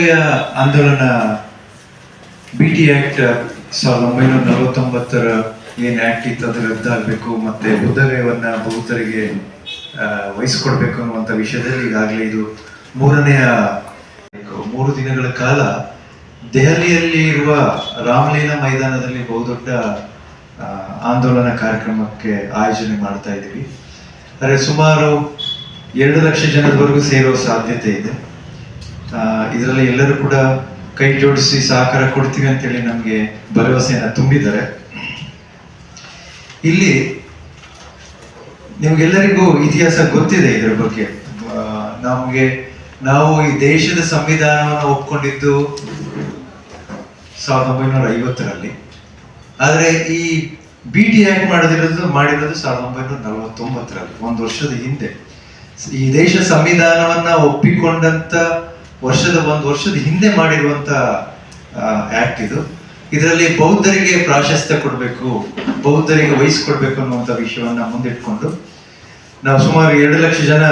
ಬುದ್ಧಗಯ ಆಂದೋಲನ B T act ಸಾವಿರದ ಒಂಬೈನೂರ ನಲವತ್ತೊಂಬತ್ತರ ಏನ್ ಆಕ್ಟ್ ಇತ್ತು, ಅದು ರದ್ದಾಗಬೇಕು, ಮತ್ತೆ ಬುದ್ಧಗಯವನ್ನ ಬೌದ್ಧರಿಗೆ ವಹಿಸ್ಕೊಡ್ಬೇಕು ಅನ್ನುವಂಥ ವಿಷಯದಲ್ಲಿ ಈಗಾಗಲೇ ಇದು ಮೂರನೆಯ ಮೂರು ದಿನಗಳ ಕಾಲ ದೆಹಲಿಯಲ್ಲಿ ಇರುವ ರಾಮಲೀಲಾ ಮೈದಾನದಲ್ಲಿ ಬಹುದೊಡ್ಡ ಆಂದೋಲನ ಕಾರ್ಯಕ್ರಮಕ್ಕೆ ಆಯೋಜನೆ ಮಾಡ್ತಾ ಇದ್ದೀವಿ. ಆದರೆ ಸುಮಾರು ಎರಡು ಲಕ್ಷ ಜನದವರೆಗೂ ಸೇರೋ ಸಾಧ್ಯತೆ ಇದೆ. ಇದರಲ್ಲಿ ಎಲ್ಲರೂ ಕೂಡ ಕೈ ಜೋಡಿಸಿ ಸಹಕಾರ ಕೊಡ್ತೀವಿ ಅಂತೇಳಿ ನಮಗೆ ಭರವಸೆಯನ್ನ ತುಂಬಿದ್ದಾರೆ. ಇಲ್ಲಿ ನಿಮ್ಗೆಲ್ಲರಿಗೂ ಇತಿಹಾಸ ಗೊತ್ತಿದೆ ಇದರ ಬಗ್ಗೆ. ನಮಗೆ ನಾವು ಈ ದೇಶದ ಸಂವಿಧಾನವನ್ನು ಒಪ್ಕೊಂಡಿದ್ದು ಸಾವಿರದ ಒಂಬೈನೂರ ಐವತ್ತರಲ್ಲಿ. ಆದರೆ ಈ ಬಿ ಟಿ ಆಕ್ಟ್ ಮಾಡಿದಿರೋದು ಮಾಡಿರೋದು ಸಾವಿರದ ಒಂಬೈನೂರ ನಲವತ್ತೊಂಬತ್ತರಲ್ಲಿ, ಒಂದು ವರ್ಷದ ಹಿಂದೆ. ಈ ದೇಶ ಸಂವಿಧಾನವನ್ನ ಒಪ್ಪಿಕೊಂಡಂತ ವರ್ಷದ ಒಂದು ವರ್ಷದ ಹಿಂದೆ ಮಾಡಿರುವಂತ ಆಕ್ಟ್ ಇದು. ಇದರಲ್ಲಿ ಬೌದ್ಧರಿಗೆ ಪ್ರಾಶಸ್ತ್ಯ ಕೊಡಬೇಕು, ಬೌದ್ಧರಿಗೆ ವಹಿಸ್ಕೊಡ್ಬೇಕು ಅನ್ನುವಂಥ ವಿಷಯವನ್ನ ಮುಂದಿಟ್ಕೊಂಡು ನಾವು ಸುಮಾರು ಎರಡು ಲಕ್ಷ ಜನ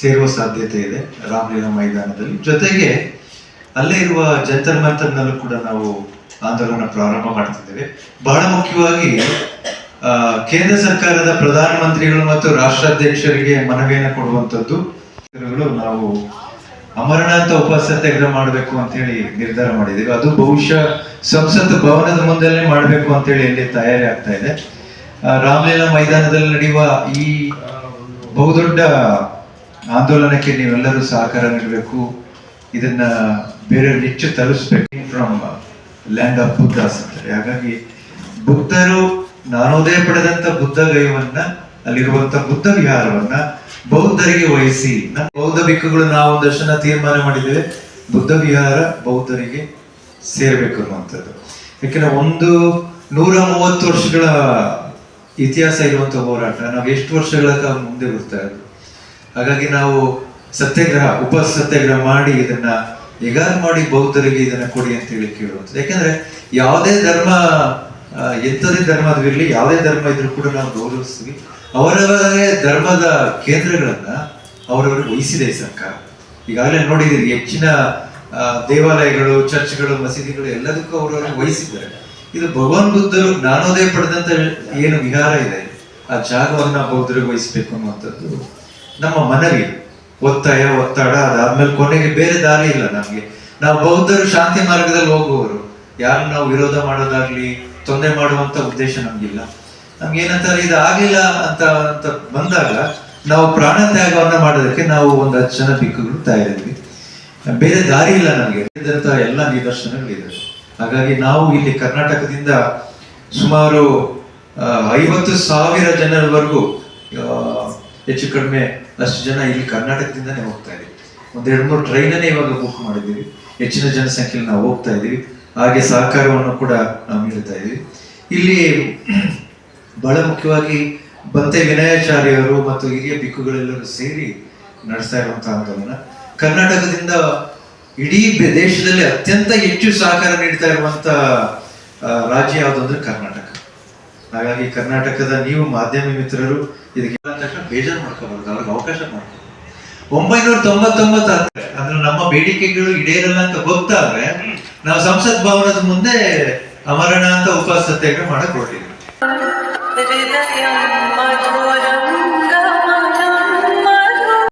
ಸೇರುವ ಸಾಧ್ಯತೆ ಇದೆ ರಾಮಲೀಲಾ ಮೈದಾನದಲ್ಲಿ. ಜೊತೆಗೆ ಅಲ್ಲೇ ಇರುವ ಜಂತರ್ ಮಂತರ್ನಲ್ಲೂ ಕೂಡ ನಾವು ಆಂದೋಲನ ಪ್ರಾರಂಭ ಮಾಡ್ತಿದ್ದೇವೆ. ಬಹಳ ಮುಖ್ಯವಾಗಿ ಕೇಂದ್ರ ಸರ್ಕಾರದ ಪ್ರಧಾನಮಂತ್ರಿಗಳು ಮತ್ತು ರಾಷ್ಟ್ರಾಧ್ಯಕ್ಷರಿಗೆ ಮನವಿಯನ್ನು ಕೊಡುವಂಥದ್ದು ನಾವು ಅಮರನಾಥ ಉಪ ಸತ್ಯಾಗ್ರಹ ಮಾಡಬೇಕು ಅಂತ ಹೇಳಿ ನಿರ್ಧಾರ ಮಾಡಿದ್ದೀವಿ. ಅದು ಬಹುಶಃ ಸಂಸತ್ ಭವನದ ಮುಂದೆಲ್ಲೇ ಮಾಡಬೇಕು ಅಂತ ಹೇಳಿ ಇಲ್ಲಿ ತಯಾರಿ ಆಗ್ತಾ ಇದೆ. ರಾಮಲೀಲಾ ಮೈದಾನದಲ್ಲಿ ನಡೆಯುವ ಈ ಬಹುದೊಡ್ಡ ಆಂದೋಲನಕ್ಕೆ ನೀವೆಲ್ಲರೂ ಸಹಕಾರ ನೀಡಬೇಕು. ಇದನ್ನ ಬೇರೆ ಹೆಚ್ಚು ತಲುಪಿಸ್ಬೇಕು ಫ್ರಮ್ ಲ್ಯಾಂಡ್ ಆಫ್ ಬುದ್ಧ ಅಂತಾರೆ ಹಾಗಾಗಿ ಬುದ್ಧರು ನಾನೋದಯ ಪಡೆದಂತ ಬುದ್ಧ ಗಯವನ್ನ ಅಲ್ಲಿರುವಂತ ಬುದ್ಧ ವಿಹಾರವನ್ನ ಬೌದ್ಧರಿಗೆ ವಹಿಸಿ ಬೌದ್ಧ ಬಿಕ್ಕುಗಳು ನಾವು ದರ್ಶನ ತೀರ್ಮಾನ ಮಾಡಿದ್ದೇವೆ, ಬುದ್ಧ ವಿಹಾರ ಬೌದ್ಧರಿಗೆ ಸೇರ್ಬೇಕು ಅನ್ನುವಂಥದ್ದು. ಯಾಕೆಂದ್ರೆ ಒಂದು ನೂರ ಮೂವತ್ತು ವರ್ಷಗಳ ಇತಿಹಾಸ ಇರುವಂತಹ ಹೋರಾಟ, ನಾವು ಎಷ್ಟು ವರ್ಷಗಳ ಮುಂದೆ ಬರ್ತಾ ಇರೋದು ಹಾಗಾಗಿ ನಾವು ಸತ್ಯಾಗ್ರಹ ಉಪ ಸತ್ಯಾಗ್ರಹ ಮಾಡಿ ಇದನ್ನ ಎಗಾರ ಮಾಡಿ ಬೌದ್ಧರಿಗೆ ಇದನ್ನ ಕೊಡಿ ಅಂತ ಹೇಳಿ ಕೇಳುವಂಥದ್ದು. ಯಾಕಂದ್ರೆ ಯಾವುದೇ ಧರ್ಮ ಆ, ಧರ್ಮದ ಇರಲಿ ಯಾವುದೇ ಧರ್ಮ ಇದ್ರೂ ಕೂಡ ನಾವು ಗೌರವಿಸ್ತೀವಿ. ಅವರವರೇ ಧರ್ಮದ ಕೇಂದ್ರಗಳನ್ನ ಅವರವರಿಗೆ ವಹಿಸಿದೆ ಸರ್ಕಾರ. ಈಗಾಗಲೇ ನೋಡಿದಿರಿ ಹೆಚ್ಚಿನ ದೇವಾಲಯಗಳು ಚರ್ಚ್ಗಳು ಮಸೀದಿಗಳು ಎಲ್ಲದಕ್ಕೂ ಅವರವರಿಗೆ ವಹಿಸಿದ್ದಾರೆ. ಇದು ಭಗವಾನ್ ಬುದ್ಧರು ಜ್ಞಾನೋದಯ ಪಡೆದಂತ ಏನು ವಿಹಾರ ಇದೆ ಆ ಜಾಗವನ್ನ ಬೌದ್ಧರಿಗೆ ವಹಿಸ್ಬೇಕು ಅನ್ನುವಂಥದ್ದು ನಮ್ಮ ಮನವಿ. ಒತ್ತಾಯ ಒತ್ತಡ ಅದಾದ್ಮೇಲೆ ಕೊನೆಗೆ ಬೇರೆ ದಾರಿ ಇಲ್ಲ ನಮಗೆ. ನಾವು ಬೌದ್ಧರು ಶಾಂತಿ ಮಾರ್ಗದಲ್ಲಿ ಹೋಗುವವರು. ಯಾರು ನಾವು ವಿರೋಧ ಮಾಡೋದಾಗ್ಲಿ ತೊಂದರೆ ಮಾಡುವಂತ ಉದ್ದೇಶ ನಮ್ಗಿಲ್ಲ. ನಮ್ಗೆ ಏನಂತಾರೆ ಇದು ಆಗಿಲ್ಲ ಅಂತ ಅಂತ ಬಂದಾಗ ನಾವು ಪ್ರಾಣ ತ್ಯಾಗವನ್ನ ಮಾಡೋದಕ್ಕೆ ನಾವು ಒಂದು ಹತ್ತು ಜನ ಬಿಕ್ಕುಗಳು ತಯಾರಿದ್ವಿ. ಬೇರೆ ದಾರಿ ಇಲ್ಲ ನಮಗೆ. ಇದ್ದಂತ ಎಲ್ಲ ನಿದರ್ಶನಗಳಿದೆ ಹಾಗಾಗಿ ನಾವು ಇಲ್ಲಿ ಕರ್ನಾಟಕದಿಂದ ಸುಮಾರು ಐವತ್ತು ಸಾವಿರ ಜನರವರೆಗೂ ಹೆಚ್ಚು ಕಡಿಮೆ ಅಷ್ಟು ಜನ ಇಲ್ಲಿ ಕರ್ನಾಟಕದಿಂದನೇ ಹೋಗ್ತಾ ಒಂದು ಎರಡು ಮೂರು ಟ್ರೈನನ್ನೇ ಇವಾಗ ಬುಕ್ ಮಾಡಿದ್ದೀವಿ. ಹೆಚ್ಚಿನ ಜನಸಂಖ್ಯೆಯಲ್ಲಿ ನಾವು ಹೋಗ್ತಾ ಇದೀವಿ ಹಾಗೆ ಸಹಕಾರವನ್ನು ಕೂಡ ನಾವು ನೀಡ್ತಾ ಇದ್ದೀವಿ. ಇಲ್ಲಿ ಬಹಳ ಮುಖ್ಯವಾಗಿ ಬಂತೆ ವಿನಯಾಚಾರ್ಯರು ಮತ್ತು ಹಿರಿಯ ಬಿಕ್ಕುಗಳೆಲ್ಲರೂ ಸೇರಿ ನಡೆಸ್ತಾ ಇರುವಂತಹ ಆಂದೋಲನ. ಕರ್ನಾಟಕದಿಂದ ಇಡೀ ದೇಶದಲ್ಲಿ ಅತ್ಯಂತ ಹೆಚ್ಚು ಸಹಕಾರ ನೀಡ್ತಾ ಇರುವಂತ ರಾಜ್ಯ ಯಾವುದು ಅಂದ್ರೆ ಕರ್ನಾಟಕ. ಹಾಗಾಗಿ ಕರ್ನಾಟಕದ ನೀವು ಮಾಧ್ಯಮ ಮಿತ್ರರು ತಕ್ಷಣ ಬೇಜಾರು ಮಾಡ್ಕೋಬಾರ್ದು, ಅವ್ರಿಗೆ ಅವಕಾಶ ಮಾಡ್ಕೊ ಒಂಬೈನೂರ ತೊಂಬತ್ತೊಂಬತ್ತು ಅಂದ್ರೆ ನಮ್ಮ ಬೇಡಿಕೆಗಳು ಈಡೇರಲ್ಲ ಅಂತ ಗೊತ್ತಾದ್ರೆ ನಾವು ಸಂಸತ್ ಭವನದ ಮುಂದೆ ಅಮರಣ ಅಂತ ಉಪಸತ್ಯಾಗ್ರಹ ಮಾಡಕ್ ಹೊರಟಿದ್ವಿ